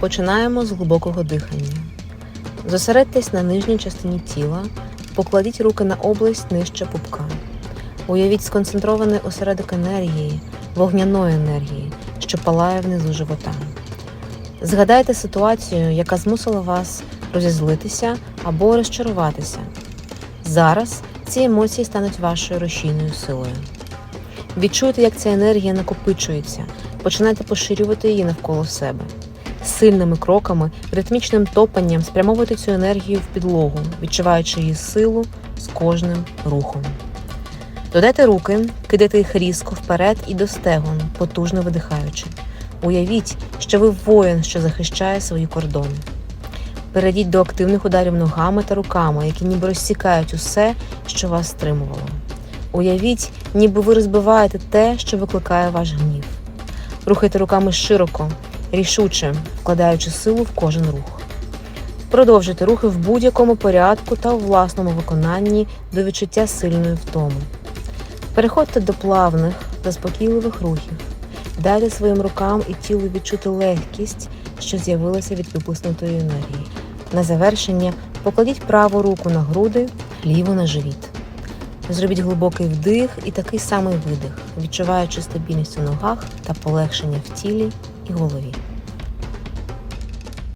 Починаємо з глибокого дихання. Зосередьтесь на нижній частині тіла, покладіть руки на область нижче пупка. Уявіть сконцентрований осередок енергії, вогняної енергії, що палає внизу живота. Згадайте ситуацію, яка змусила вас розізлитися або розчаруватися. Зараз ці емоції стануть вашою рушійною силою. Відчуйте, як ця енергія накопичується, починайте поширювати її навколо себе. Сильними кроками, ритмічним топанням спрямовуйте цю енергію в підлогу, відчуваючи її силу з кожним рухом. Додайте руки, кидайте їх різко вперед і до стегон, потужно видихаючи. Уявіть, що ви воїн, що захищає свої кордони. Перейдіть до активних ударів ногами та руками, які ніби розсікають усе, що вас стримувало. Уявіть, ніби ви розбиваєте те, що викликає ваш гнів. Рухайте руками широко, рішуче, вкладаючи силу в кожен рух. Продовжуйте рухи в будь-якому порядку та у власному виконанні до відчуття сильної втоми. Переходьте до плавних, заспокійливих рухів. Дайте своїм рукам і тілу відчути легкість, що з'явилася від випуснутої енергії. На завершення покладіть праву руку на груди, ліву на живіт. Зробіть глибокий вдих і такий самий видих, відчуваючи стабільність у ногах та полегшення в тілі і голові.